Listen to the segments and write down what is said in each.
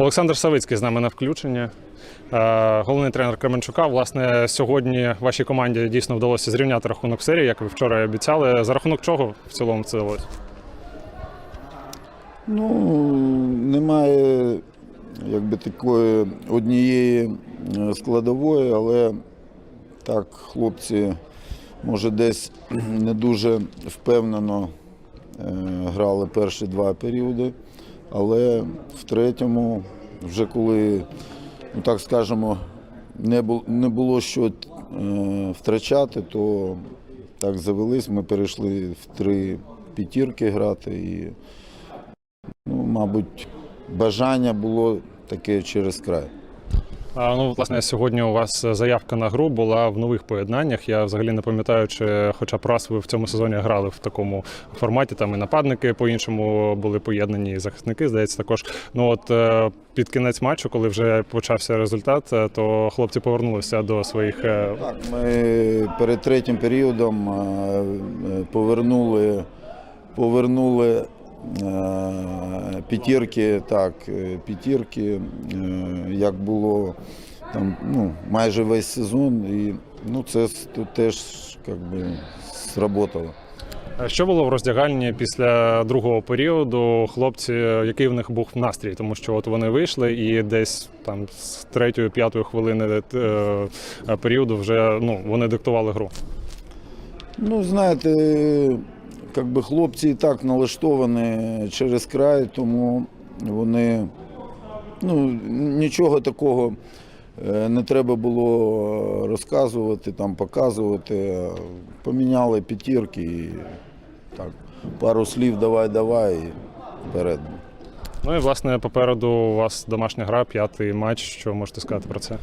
Олександр Савицький з нами на включенні. Е, Головний тренер Кременчука. Власне, сьогодні вашій команді дійсно вдалося зрівняти рахунок серії, як ви вчора і обіцяли. За рахунок чого в цілому це вдалося? Ну, немає якби такої однієї е, складової, але так, хлопці, може, десь не дуже впевнено е, грали перші два періоди, але в третьому, вже коли, ну так скажемо, не було, не було що е, втрачати, то так завелись. Ми перейшли в три п'ятірки грати і Ну, мабуть, бажання було таке через край. А, ну, власне, сьогодні у вас заявка на гру була в нових поєднаннях. Я взагалі не пам'ятаю, чи хоча б раз ви в цьому сезоні грали в такому форматі. Там і нападники по-іншому були поєднані, і захисники, здається, також. Ну от е, під кінець матчу, коли вже почався результат, е, то хлопці повернулися до своїх. е, Так, ми перед третім періодом повернули, повернули п'ятірки, так, е, п'ятірки, е, як було там, ну, майже весь сезон, і ну, це тут теж як би, сработало. Е, Що було в роздягальні після другого періоду? Хлопці, е, який в них був настрій? Тому що от вони вийшли і десь там з третьої, п'ятої хвилини е, е, періоду вже ну вони диктували гру. Ну, знаєте, як би хлопці і так налаштовані через край, тому вони ну, нічого такого е, не треба було розказувати, там, показувати. Поміняли п'ятірки і так, пару слів давай, давай і вперед. Ну і власне попереду у вас домашня гра, п'ятий матч. Що можете сказати про це?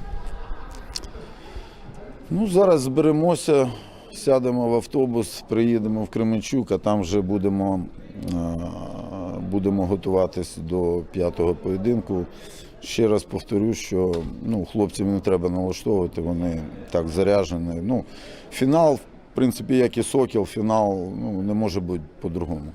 Ну, зараз зберемося, сядемо в автобус, приїдемо в Кременчук, а там вже будемо, е, будемо готуватись до п'ятого поєдинку. Ще раз повторю, що ну, хлопців не треба налаштовувати, вони так заряжені. Ну, фінал, в принципі, як і Сокіл, фінал ну, не може бути по-другому.